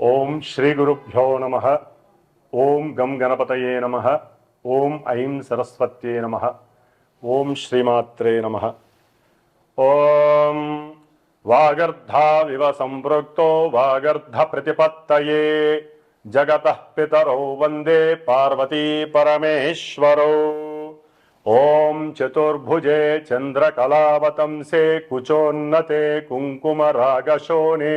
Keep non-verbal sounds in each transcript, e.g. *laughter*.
ఓం శ్రీ గురుభ్యో నమ ఓం గం గణపతయే నమ ఓం ఐం సరస్వత్యే నమ ఓం శ్రీమాత్రే నమ ఓం వాగర్ధావివ సంపృక్తో వాగర్ధ ప్రతిపత్తయే జగత పితరౌ వందే పార్వతీ పరమేశ్వరౌ ఓం చతుర్భుజే చంద్రకళావతంసే కుచోన్నతే కుంకుమరాగశోనే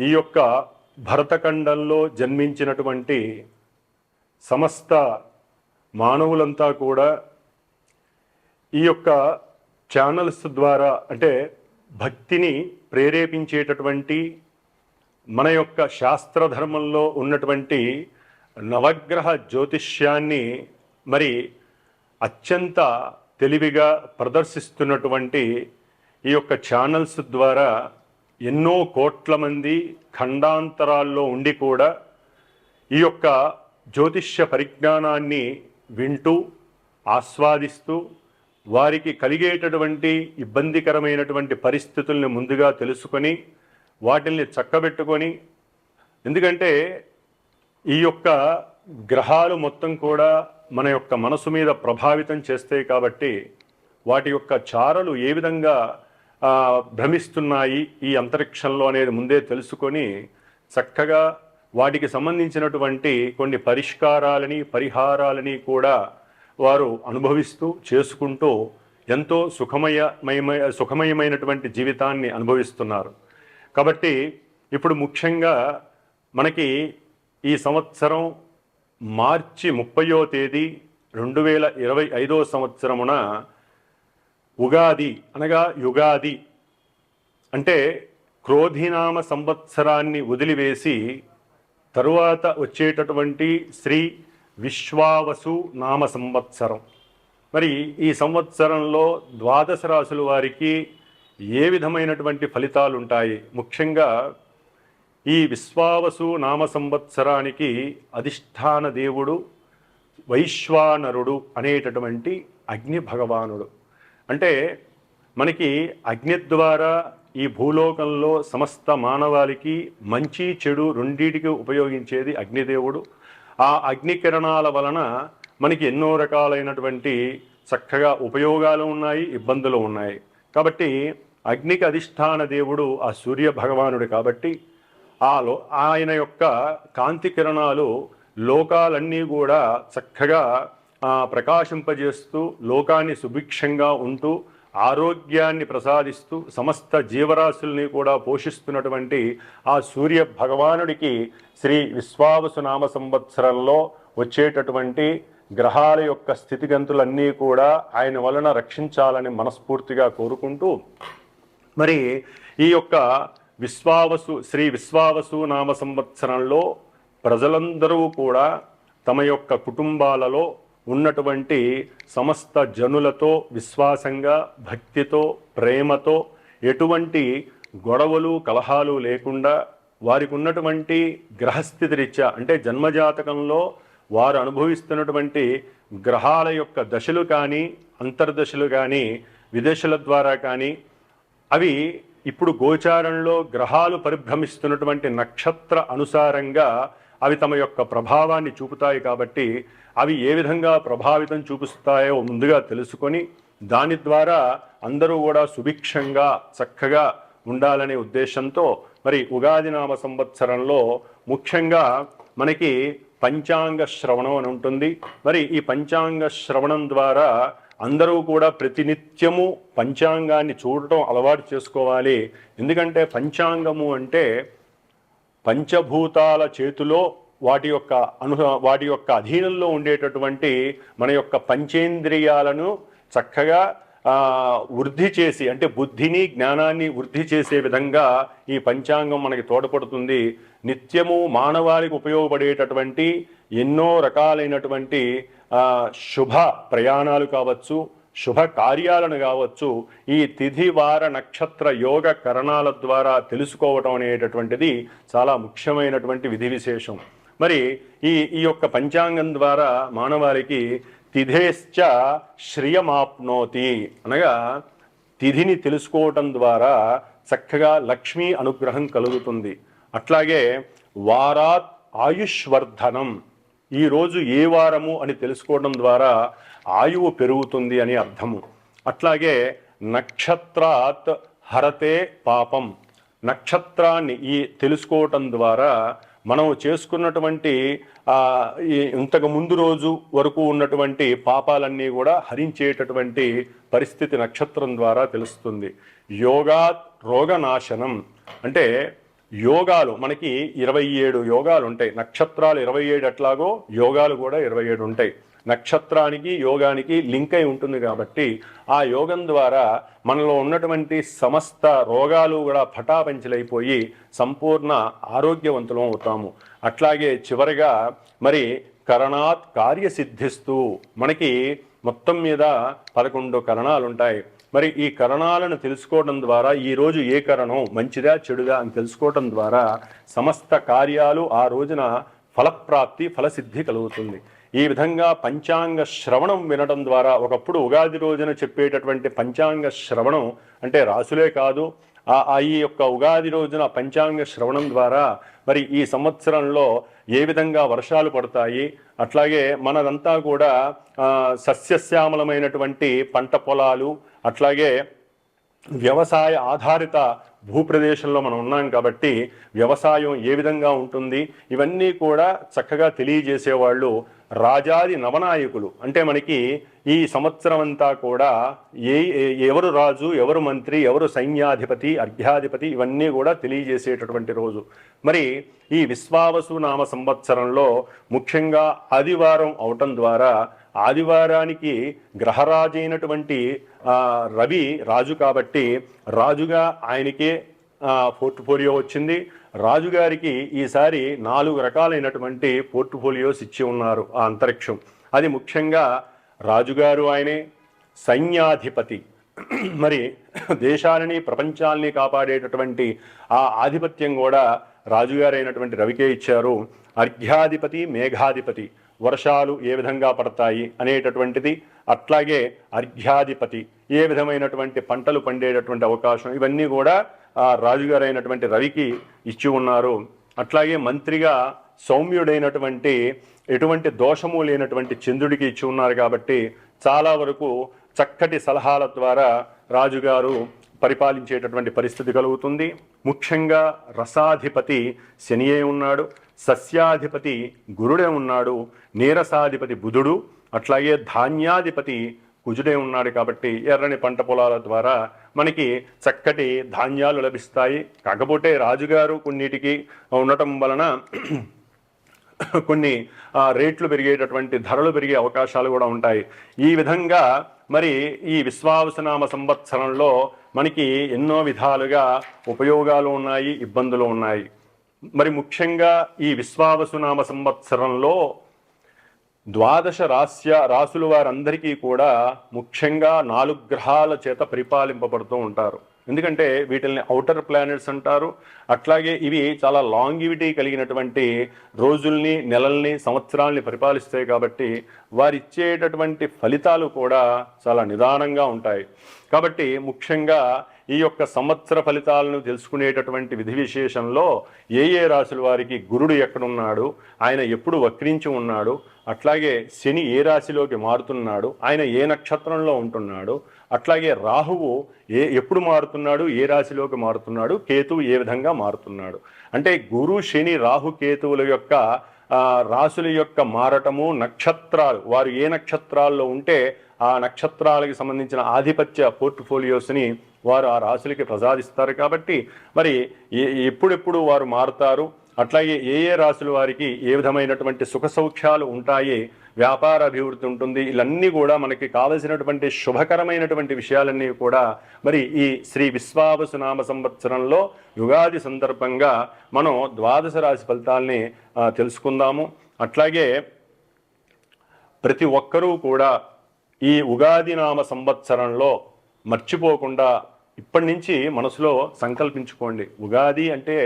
ఈ యొక్క భరతఖండంలో జన్మించినటువంటి సమస్త మానవులంతా కూడా ఈ యొక్క ఛానల్స్ ద్వారా అంటే భక్తిని ప్రేరేపించేటటువంటి మన యొక్క శాస్త్రధర్మంలో ఉన్నటువంటి నవగ్రహ జ్యోతిష్యాన్ని మరి అత్యంత తెలివిగా ప్రదర్శిస్తున్నటువంటి ఈ యొక్క ఛానల్స్ ద్వారా ఎన్నో కోట్ల మంది ఖండాంతరాల్లో ఉండి కూడా ఈ యొక్క జ్యోతిష్య పరిజ్ఞానాన్ని వింటూ ఆస్వాదిస్తూ వారికి కలిగేటటువంటి ఇబ్బందికరమైనటువంటి పరిస్థితుల్ని ముందుగా తెలుసుకొని వాటిల్ని చక్కబెట్టుకొని ఎందుకంటే ఈ యొక్క గ్రహాలు మొత్తం కూడా మన యొక్క మనసు మీద ప్రభావితం చేస్తాయి కాబట్టి వాటి యొక్క చారలు ఏ విధంగా భ్రమిస్తున్నాయి ఈ అంతరిక్షంలో అనేది ముందే తెలుసుకొని చక్కగా వాటికి సంబంధించినటువంటి కొన్ని పరిష్కారాలని పరిహారాలని కూడా వారు అనుభవిస్తూ చేసుకుంటూ ఎంతో సుఖమయమయ సుఖమయమైనటువంటి జీవితాన్ని అనుభవిస్తున్నారు. కాబట్టి ఇప్పుడు ముఖ్యంగా మనకి ఈ సంవత్సరం మార్చి ముప్పయో తేదీ రెండు వేల ఇరవై ఐదో సంవత్సరమున ఉగాది అనగా యుగాది. అంటే క్రోధినామ సంవత్సరాన్ని వదిలివేసి తరువాత వచ్చేటటువంటి శ్రీ విశ్వావసు నామ సంవత్సరం. మరి ఈ సంవత్సరంలో ద్వాదశ రాశుల వారికి ఏ విధమైనటువంటి ఫలితాలు ఉంటాయి ముఖ్యంగా ఈ విశ్వావసు నామ సంవత్సరానికి అధిష్టాన దేవుడు వైశ్వానరుడు అనేటటువంటి అగ్ని భగవానుడు. అంటే మనకి అగ్ని ద్వారా ఈ భూలోకంలో సమస్త మానవాళికి మంచి చెడు రెండింటికి ఉపయోగించేది అగ్నిదేవుడు. ఆ అగ్ని కిరణాల వలన మనకి ఎన్నో రకాలైనటువంటి చక్కగా ఉపయోగాలు ఉన్నాయి ఇబ్బందులు ఉన్నాయి. కాబట్టి అగ్నికి అధిష్టాన దేవుడు ఆ సూర్య భగవానుడు కాబట్టి ఆ లో ఆయన యొక్క కాంతి కిరణాలు లోకాలన్నీ కూడా చక్కగా ప్రకాశింపజేస్తూ లోకాన్ని సుభిక్షంగా ఉంటూ ఆరోగ్యాన్ని ప్రసాదిస్తూ సమస్త జీవరాశుల్ని కూడా పోషిస్తున్నటువంటి ఆ సూర్య భగవానుడికి శ్రీ విశ్వావసు నామ సంవత్సరంలో వచ్చేటటువంటి గ్రహాల యొక్క స్థితిగంతులన్నీ కూడా ఆయన వలన రక్షించాలని మనస్ఫూర్తిగా కోరుకుంటూ మరి ఈ యొక్క విశ్వావసు శ్రీ విశ్వావసు నామ సంవత్సరంలో ప్రజలందరూ కూడా తమ యొక్క కుటుంబాలలో ఉన్నటువంటి సమస్త జనులతో విశ్వాసంగా భక్తితో ప్రేమతో ఎటువంటి గొడవలు కలహాలు లేకుండా వారికి ఉన్నటువంటి గ్రహస్థితి రీత్యా అంటే జన్మజాతకంలో వారు అనుభవిస్తున్నటువంటి గ్రహాల యొక్క దశలు కానీ అంతర్దశలు కానీ విదేశాల ద్వారా కానీ అవి ఇప్పుడు గోచారంలో గ్రహాలు పరిభ్రమిస్తున్నటువంటి నక్షత్ర అనుసారంగా అవి తమ యొక్క ప్రభావాన్ని చూపుతాయి కాబట్టి అవి ఏ విధంగా ప్రభావితం చూపిస్తాయో ముందుగా తెలుసుకొని దాని ద్వారా అందరూ కూడా సుభిక్షంగా చక్కగా ఉండాలనే ఉద్దేశంతో మరి ఉగాది నామ సంవత్సరంలో ముఖ్యంగా మనకి పంచాంగ శ్రవణం అని ఉంటుంది. మరి ఈ పంచాంగ శ్రవణం ద్వారా అందరూ కూడా ప్రతినిత్యము పంచాంగాన్ని చూడటం అలవాటు చేసుకోవాలి. ఎందుకంటే పంచాంగము అంటే పంచభూతాల చేతిలో వాటి యొక్క అను వాటి యొక్క అధీనంలో ఉండేటటువంటి మన యొక్క పంచేంద్రియాలను చక్కగా వృద్ధి చేసి అంటే బుద్ధిని జ్ఞానాన్ని వృద్ధి చేసే విధంగా ఈ పంచాంగం మనకి తోడ్పడుతుంది. నిత్యము మానవాళికి ఉపయోగపడేటటువంటి ఎన్నో రకాలైనటువంటి శుభ ప్రయాణాలు కావచ్చు శుభ కార్యాలను కావచ్చు ఈ తిథి వార నక్షత్ర యోగ కరణాల ద్వారా తెలుసుకోవటం అనేటటువంటిది చాలా ముఖ్యమైనటువంటి విధి విశేషం. మరి ఈ ఈ యొక్క పంచాంగం ద్వారా మానవాళికి తిథేశ్చ శ్రియమాప్నోతి అనగా తిథిని తెలుసుకోవటం ద్వారా చక్కగా లక్ష్మీ అనుగ్రహం కలుగుతుంది. అట్లాగే వారాత్ ఆయుష్వర్ధనం ఈ రోజు ఏ వారము అని తెలుసుకోవడం ద్వారా ఆయువు పెరుగుతుంది అని అర్థము. అట్లాగే నక్షత్రాత్ హరతే పాపం. నక్షత్రాన్ని ఈ తెలుసుకోవటం ద్వారా మనం చేసుకున్నటువంటి ఈ ఇంతకు ముందు రోజు వరకు ఉన్నటువంటి పాపాలన్నీ కూడా హరించేటటువంటి పరిస్థితి నక్షత్రం ద్వారా తెలుస్తుంది. యోగాత్ రోగనాశనం. అంటే యోగాలు మనకి ఇరవై ఏడు యోగాలు ఉంటాయి. నక్షత్రాలు ఇరవై ఏడు ఎట్లాగో యోగాలు కూడా ఇరవై ఏడు ఉంటాయి. నక్షత్రానికి యోగానికి లింక్ అయి ఉంటుంది కాబట్టి ఆ యోగం ద్వారా మనలో ఉన్నటువంటి సమస్త రోగాలు కూడా పటాపంచలైపోయి సంపూర్ణ ఆరోగ్యవంతులం అవుతాము. అట్లాగే చివరిగా మరి కరణాత్ కార్యసిద్ధిస్తూ మనకి మొత్తం మీద పదకొండు కరణాలు ఉంటాయి మరి ఈ కరణాలను తెలుసుకోవడం ద్వారా ఈ రోజు ఏ కరణం మంచిదా చెడుదా అని తెలుసుకోవడం ద్వారా సమస్త కార్యాలు ఆ రోజున ఫలప్రాప్తి ఫలసిద్ధి కలుగుతుంది. ఈ విధంగా పంచాంగ శ్రవణం వినడం ద్వారా ఒకప్పుడు ఉగాది రోజున చెప్పేటటువంటి పంచాంగ శ్రవణం అంటే రాసులే కాదు ఆ ఈ యొక్క ఉగాది రోజున పంచాంగ శ్రవణం ద్వారా మరి ఈ సంవత్సరంలో ఏ విధంగా వర్షాలు పడతాయి అట్లాగే మనదంతా కూడా సస్యశ్యామలమైనటువంటి పంట పొలాలు అట్లాగే వ్యవసాయ ఆధారిత భూప్రదేశంలో మనం ఉన్నాం కాబట్టి వ్యవసాయం ఏ విధంగా ఉంటుంది ఇవన్నీ కూడా చక్కగా తెలియజేసేవాళ్ళు రాజాది నవనాయకులు. అంటే మనకి ఈ సంవత్సరం అంతా కూడా ఏ ఏ- ఎవరు రాజు ఎవరు మంత్రి ఎవరు సైన్యాధిపతి అర్ఘ్యాధిపతి ఇవన్నీ కూడా తెలియజేసేటటువంటి రోజు. మరి ఈ విశ్వావసు నామ సంవత్సరంలో ముఖ్యంగా ఆదివారం అవటం ద్వారా ఆదివారానికి గ్రహరాజైనటువంటి రవి రాజు కాబట్టి రాజుగా ఆయనకే పోర్ట్ఫోలియో వచ్చింది. రాజుగారికి ఈసారి నాలుగు రకాలైనటువంటి పోర్ట్ఫోలియోస్ ఇచ్చి ఉన్నారు ఆ అంతరిక్షం. అది ముఖ్యంగా రాజుగారు ఆయనే సైన్యాధిపతి. మరి దేశాలని ప్రపంచాల్ని కాపాడేటటువంటి ఆ ఆధిపత్యం కూడా రాజుగారైనటువంటి రవికే ఇచ్చారు. అర్ఘ్యాధిపతి మేఘాధిపతి వర్షాలు ఏ విధంగా పడతాయి అనేటటువంటిది అట్లాగే అర్ఘ్యాధిపతి ఏ విధమైనటువంటి పంటలు పండేటటువంటి అవకాశం ఇవన్నీ కూడా ఆ రాజుగారైనటువంటి రవికి ఇచ్చి ఉన్నారు. అట్లాగే మంత్రిగా సౌమ్యుడైనటువంటి ఎటువంటి దోషము లేనటువంటి చంద్రుడికి ఇచ్చి ఉన్నారు కాబట్టి చాలా వరకు చక్కటి సలహాల ద్వారా రాజుగారు పరిపాలించేటటువంటి పరిస్థితి కలుగుతుంది. ముఖ్యంగా రసాధిపతి శనియే ఉన్నాడు. సస్యాధిపతి గురుడే ఉన్నాడు. నీరసాధిపతి బుధుడు. అట్లాగే ధాన్యాధిపతి కుజుడే ఉన్నాడు కాబట్టి ఎర్రని పంట పొలాల ద్వారా మనకి చక్కటి ధాన్యాలు లభిస్తాయి. కాకపోతే రాజుగారు కొన్నిటికి ఉండటం వలన *clears throat* కొన్ని రేట్లు పెరిగేటటువంటి ధరలు పెరిగే అవకాశాలు కూడా ఉంటాయి. ఈ విధంగా మరి ఈ విశ్వావసనామ సంవత్సరంలో మనకి ఎన్నో విధాలుగా ఉపయోగాలు ఉన్నాయి ఇబ్బందులు ఉన్నాయి. మరి ముఖ్యంగా ఈ విశ్వావసునామ సంవత్సరంలో ద్వాదశ రాస్య రాసుల వారందరికీ కూడా ముఖ్యంగా నాలుగు గ్రహాల చేత పరిపాలింపబడుతూ ఉంటారు. ఎందుకంటే వీటిల్ని అవుటర్ ప్లానెట్స్ అంటారు. అట్లాగే ఇవి చాలా లాంగివిటీ కలిగినటువంటి రోజుల్ని నెలల్ని సంవత్సరాల్ని పరిపాలిస్తాయి కాబట్టి వారిచ్చేటటువంటి ఫలితాలు కూడా చాలా నిదానంగా ఉంటాయి. కాబట్టి ముఖ్యంగా ఈ యొక్క సంవత్సర ఫలితాలను తెలుసుకునేటటువంటి విధి విశేషంలో ఏ ఏ రాశుల వారికి గురుడు ఎక్కడున్నాడు ఆయన ఎప్పుడు వక్రించి ఉన్నాడు అట్లాగే శని ఏ రాశిలోకి మారుతున్నాడు ఆయన ఏ నక్షత్రంలో ఉంటున్నాడు అట్లాగే రాహువు ఏ ఎప్పుడు మారుతున్నాడు ఏ రాశిలోకి మారుతున్నాడు కేతువు ఏ విధంగా మారుతున్నాడు. అంటే గురు శని రాహు కేతువుల యొక్క రాశుల యొక్క మారటము నక్షత్రాలు వారు ఏ నక్షత్రాల్లో ఉంటే ఆ నక్షత్రాలకి సంబంధించిన ఆధిపత్య పోర్ట్ఫోలియోస్ని వారు ఆ రాశులకి ప్రసాదిస్తారు కాబట్టి మరి ఎప్పుడెప్పుడు వారు మారుతారు? అట్లాగే ఏ ఏ రాశుల వారికి ఏ విధమైనటువంటి సుఖ సౌఖ్యాలు ఉంటాయి? వ్యాపార అభివృద్ధి ఉంటుంది. ఇవన్నీ కూడా మనకి కావలసినటువంటి శుభకరమైనటువంటి విషయాలన్నీ కూడా మరి ఈ శ్రీ విశ్వావసునామ సంవత్సరంలో యుగాది సందర్భంగా మనం ద్వాదశ రాశి ఫలితాల్ని తెలుసుకుందాము. అట్లాగే ప్రతి ఒక్కరూ కూడా ఈ ఉగాది నామ సంవత్సరంలో మర్చిపోకుండా ఇప్పటి నుంచి మనసులో సంకల్పించుకోండి. ఉగాది అంటే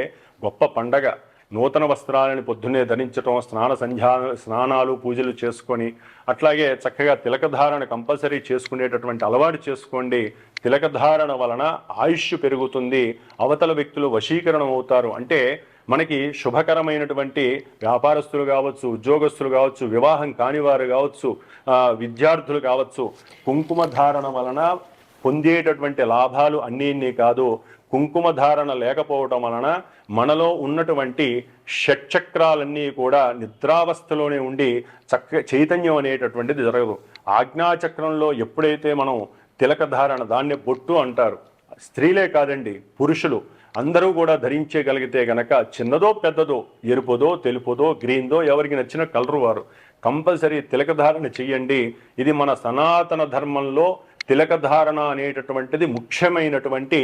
గొప్ప పండగ. నూతన వస్త్రాలను పొద్దున్నే ధరించటం స్నాన సంధ్యా స్నానాలు పూజలు చేసుకొని అట్లాగే చక్కగా తిలకధారణ కంపల్సరీ చేసుకునేటటువంటి అలవాటు చేసుకోండి. తిలకధారణ వలన ఆయుష్ పెరుగుతుంది. అవతల వ్యక్తులు వశీకరణం అవుతారు అంటే మనకి శుభకరమైనటువంటి వ్యాపారస్తులు కావచ్చు ఉద్యోగస్తులు కావచ్చు వివాహం కానివారు కావచ్చు విద్యార్థులు కావచ్చు కుంకుమ ధారణ వలన పొందేటటువంటి లాభాలు అన్నీ కాదు. కుంకుమ ధారణ లేకపోవటం వలన మనలో ఉన్నటువంటి షట్చక్రాలన్నీ కూడా నిద్రావస్థలోనే ఉండి చక్క చైతన్యం అనేటటువంటిది జరగదు. ఆజ్ఞాచక్రంలో ఎప్పుడైతే మనం తిలక ధారణ దాన్ని బొట్టు అంటారు. స్త్రీలే కాదండి పురుషులు. అందరూ కూడా ధరించగలిగితే గనక చిన్నదో పెద్దదో ఎరుపుదో తెలుపుదో గ్రీన్దో ఎవరికి నచ్చిన కలరు వారు. కంపల్సరీ తిలకధారణ చెయ్యండి. ఇది మన సనాతన ధర్మంలో తిలకధారణ అనేటటువంటిది ముఖ్యమైనటువంటి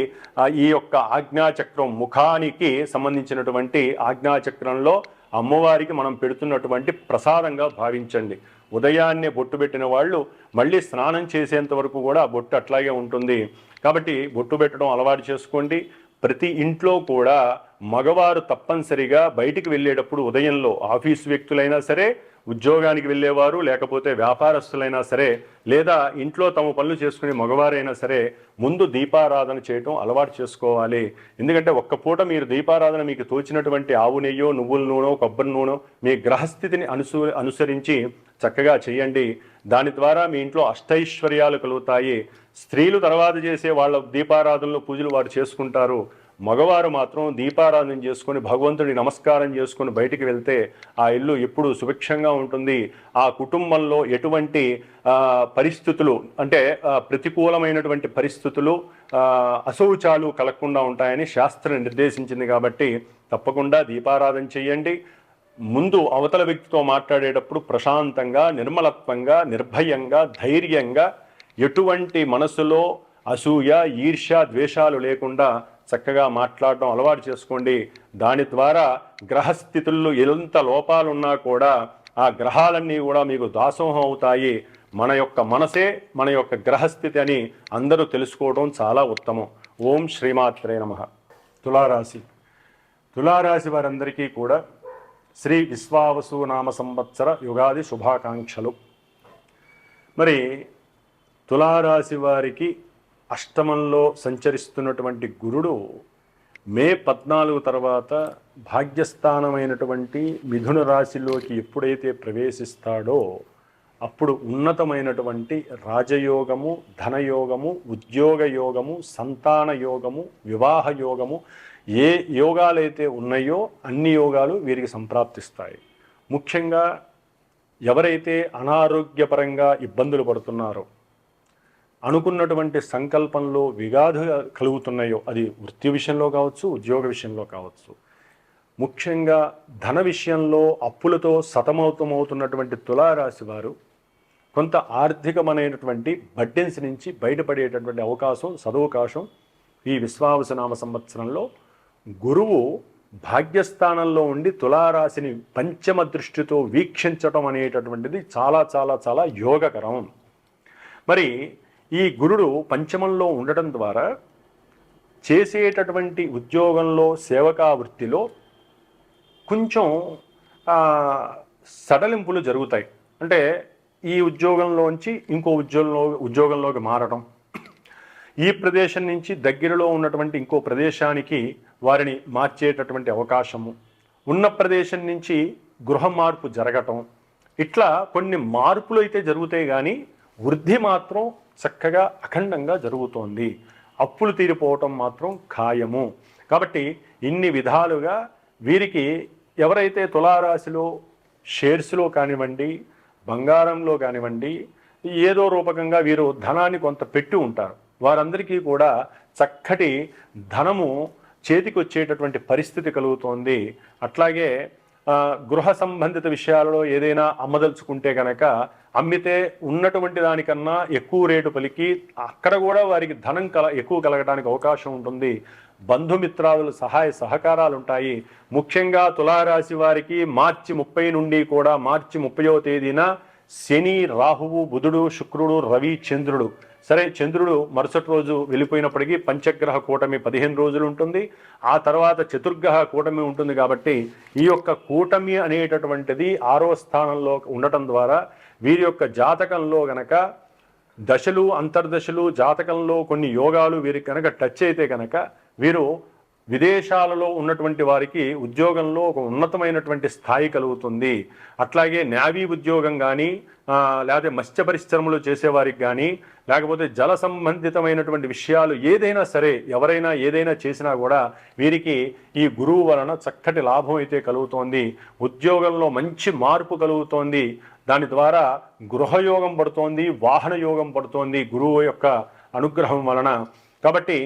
ఈ యొక్క ఆజ్ఞాచక్రం ముఖానికి సంబంధించినటువంటి ఆజ్ఞాచక్రంలో అమ్మవారికి మనం పెడుతున్నటువంటి ప్రసాదంగా భావించండి. ఉదయాన్నే బొట్టు పెట్టిన వాళ్ళు మళ్ళీ స్నానం చేసేంత వరకు కూడా బొట్టు అట్లాగే ఉంటుంది. కాబట్టి బొట్టు పెట్టడం అలవాటు చేసుకోండి. ప్రతి ఇంట్లో కూడా మగవారు తప్పనిసరిగా బయటికి వెళ్ళేటప్పుడు ఉదయంలో ఆఫీస్ వ్యక్తులైనా సరే ఉద్యోగానికి వెళ్ళేవారు లేకపోతే వ్యాపారస్తులైనా సరే లేదా ఇంట్లో తమ పనులు చేసుకునే మగవారైనా సరే ముందు దీపారాధన చేయటం అలవాటు చేసుకోవాలి. ఎందుకంటే ఒక్క పూట మీరు దీపారాధన మీకు తోచినటువంటి ఆవు నెయ్యో నువ్వుల నూనె కొబ్బరి నూనె మీ గ్రహస్థితిని అనుసు అనుసరించి చక్కగా చేయండి. దాని ద్వారా మీ ఇంట్లో అష్టైశ్వర్యాలు కలుగుతాయి. స్త్రీలు తర్వాత చేసే వాళ్ళ దీపారాధనలు పూజలు వారు చేసుకుంటారు. మగవారు మాత్రం దీపారాధన చేసుకొని భగవంతుడి నమస్కారం చేసుకొని బయటికి వెళ్తే ఆ ఇల్లు ఎప్పుడు సుభిక్షంగా ఉంటుంది. ఆ కుటుంబంలో ఎటువంటి పరిస్థితులు అంటే ప్రతికూలమైనటువంటి పరిస్థితులు అశౌచాలు కలగకుండా ఉంటాయని శాస్త్రం నిర్దేశించింది కాబట్టి తప్పకుండా దీపారాధన చేయండి. ముందు అవతల వ్యక్తితో మాట్లాడేటప్పుడు ప్రశాంతంగా నిర్మలత్వంగా నిర్భయంగా ధైర్యంగా ఎటువంటి మనసులో అసూయ ఈర్ష్య ద్వేషాలు లేకుండా చక్కగా మాట్లాడడం అలవాటు చేసుకోండి. దాని ద్వారా గ్రహస్థితుల్లో ఎంత లోపాలున్నా కూడా ఆ గ్రహాలన్నీ కూడా మీకు దాసోహం అవుతాయి. మన యొక్క మనసే మన యొక్క గ్రహస్థితి అని అందరూ తెలుసుకోవడం చాలా ఉత్తమం. ఓం శ్రీమాత్రే నమ. తులారాశి. తులారాశి వారందరికీ కూడా శ్రీ విశ్వావసు నామ సంవత్సర యుగాది శుభాకాంక్షలు. మరి తులారాశి వారికి అష్టమంలో సంచరిస్తున్నటువంటి గురుడు మే పద్నాలుగు తర్వాత భాగ్యస్థానమైనటువంటి మిథున రాశిలోకి ఎప్పుడైతే ప్రవేశిస్తాడో అప్పుడు ఉన్నతమైనటువంటి రాజయోగము ధనయోగము ఉద్యోగ యోగము సంతాన యోగము వివాహ యోగము ఏ యోగాలైతే ఉన్నాయో అన్ని యోగాలు వీరికి సంప్రాప్తిస్తాయి. ముఖ్యంగా ఎవరైతే అనారోగ్యపరంగా ఇబ్బందులు పడుతున్నారో అనుకున్నటువంటి సంకల్పంలో విగాధ కలుగుతున్నాయో అది వృత్తి విషయంలో కావచ్చు ఉద్యోగ విషయంలో కావచ్చు. ముఖ్యంగా ధన విషయంలో అప్పులతో సతమవుతమవుతున్నటువంటి తులారాశి వారు కొంత ఆర్థికమైనటువంటి బడ్డెన్స్ నుంచి బయటపడేటటువంటి అవకాశం సదవకాశం ఈ విశ్వావసనామ సంవత్సరంలో గురువు భాగ్యస్థానంలో ఉండి తులారాశిని పంచమ దృష్టితో వీక్షించటం అనేటటువంటిది చాలా చాలా చాలా యోగకరం. మరి ఈ గురుడు పంచమంలో ఉండటం ద్వారా చేసేటటువంటి ఉద్యోగంలో సేవకా వృత్తిలో కొంచెం సడలింపులు జరుగుతాయి. అంటే ఈ ఉద్యోగంలోంచి ఇంకో ఉద్యోగంలో ఉద్యోగంలోకి మారడం ఈ ప్రదేశం నుంచి దగ్గరలో ఉన్నటువంటి ఇంకో ప్రదేశానికి వారిని మార్చేటటువంటి అవకాశము. ఉన్న ప్రదేశం నుంచి గృహ మార్పు జరగటం. ఇట్లా కొన్ని మార్పులు అయితే జరుగుతాయి కానీ వృద్ధి మాత్రం చక్కగా అఖండంగా జరుగుతోంది. అప్పులు తీరిపోవటం మాత్రం ఖాయము. కాబట్టి ఇన్ని విధాలుగా వీరికి ఎవరైతే తులారాశిలో షేర్స్లో కానివ్వండి బంగారంలో కానివ్వండి ఏదో రూపకంగా వీరు ధనాన్ని కొంత పెట్టి ఉంటారు. వారందరికీ కూడా చక్కటి ధనము చేతికొచ్చేటటువంటి పరిస్థితి కలుగుతోంది. అట్లాగే గృహ సంబంధిత విషయాలలో ఏదైనా అమ్మదలుచుకుంటే కనుక అమ్మితే ఉన్నటువంటి దానికన్నా ఎక్కువ రేటు పలికి అక్కడ కూడా వారికి ధనం కల ఎక్కువ కలగడానికి అవకాశం ఉంటుంది. బంధుమిత్రాదుల సహాయ సహకారాలు ఉంటాయి. ముఖ్యంగా తులారాశి వారికి మార్చి ముప్పై నుండి కూడా మార్చి ముప్పయో తేదీన శని రాహువు బుధుడు శుక్రుడు రవి చంద్రుడు. సరే చంద్రుడు మరుసటి రోజు వెళ్ళిపోయినప్పటికీ పంచగ్రహ కూటమి పదిహేను రోజులు ఉంటుంది. ఆ తర్వాత చతుర్గ్రహ కూటమి ఉంటుంది కాబట్టి ఈ యొక్క కూటమి అనేటటువంటిది ఆరో స్థానంలో ఉండటం ద్వారా వీరి యొక్క జాతకంలో గనక దశలు అంతర్దశలు జాతకంలో కొన్ని యోగాలు వీరికి కనుక టచ్ అయితే కనుక వీరు విదేశాలలో ఉన్నటువంటి వారికి ఉద్యోగంలో ఒక ఉన్నతమైనటువంటి స్థాయి కలుగుతుంది. అట్లాగే నావీ ఉద్యోగం కానీ లేకపోతే మత్స్య పరిశ్రమలు చేసేవారికి కానీ లేకపోతే జల సంబంధితమైనటువంటి విషయాలు ఏదైనా సరే ఎవరైనా ఏదైనా చేసినా కూడా వీరికి ఈ గురువు వలన చక్కటి లాభం అయితే కలుగుతోంది. ఉద్యోగంలో మంచి మార్పు కలుగుతోంది. దాని ద్వారా గృహయోగం పడుతోంది వాహన యోగం పడుతోంది గురువు యొక్క అనుగ్రహం వలన. కాబట్టి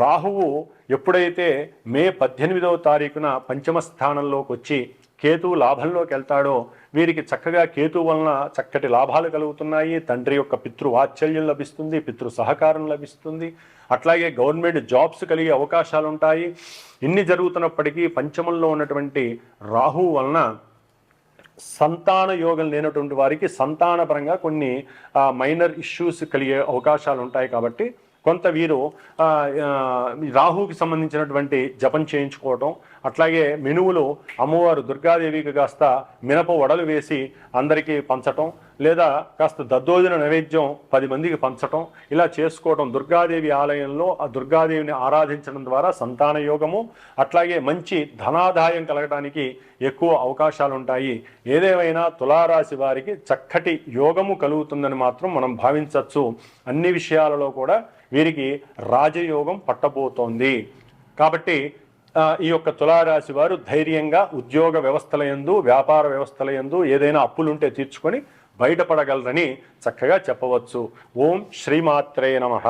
రాహువు ఎప్పుడైతే మే పద్దెనిమిదవ తారీఖున పంచమ స్థానంలోకి వచ్చి కేతు లాభంలోకి వెళ్తాడో వీరికి చక్కగా కేతు వలన చక్కటి లాభాలు కలుగుతున్నాయి. తండ్రి యొక్క పితృ వాత్సల్యం లభిస్తుంది పితృ సహకారం లభిస్తుంది. అట్లాగే గవర్నమెంట్ జాబ్స్ కలిగే అవకాశాలు ఉంటాయి ఇన్ని జరుగుతున్నప్పటికీ పంచమంలో ఉన్నటువంటి రాహువు వలన సంతాన యోగం లేనటువంటి వారికి సంతానపరంగా కొన్ని మైనర్ ఇష్యూస్ కలిగే అవకాశాలు ఉంటాయి కాబట్టి కొంత వీరు రాహుకి సంబంధించినటువంటి జపం చేయించుకోవటం అట్లాగే మెనువులు అమ్మవారు దుర్గాదేవికి కాస్త మినప వడలు వేసి అందరికీ పంచటం లేదా కాస్త దద్దోజన నైవేద్యం పది మందికి పంచటం ఇలా చేసుకోవటం దుర్గాదేవి ఆలయంలో ఆ దుర్గాదేవిని ఆరాధించడం ద్వారా సంతాన యోగము అట్లాగే మంచి ధనాదాయం కలగడానికి ఎక్కువ అవకాశాలు ఉంటాయి ఏదేమైనా తులారాశి వారికి చక్కటి యోగము కలుగుతుందని మాత్రం మనం భావించవచ్చు. అన్ని విషయాలలో కూడా వీరికి రాజయోగం పట్టబోతోంది. కాబట్టి ఈ యొక్క తులారాశి వారు ధైర్యంగా ఉద్యోగ వ్యవస్థల యందు వ్యాపార వ్యవస్థల యందు ఏదైనా అప్పులుంటే తీర్చుకొని బయటపడగలరని చక్కగా చెప్పవచ్చు. ఓం శ్రీమాత్రే నమః.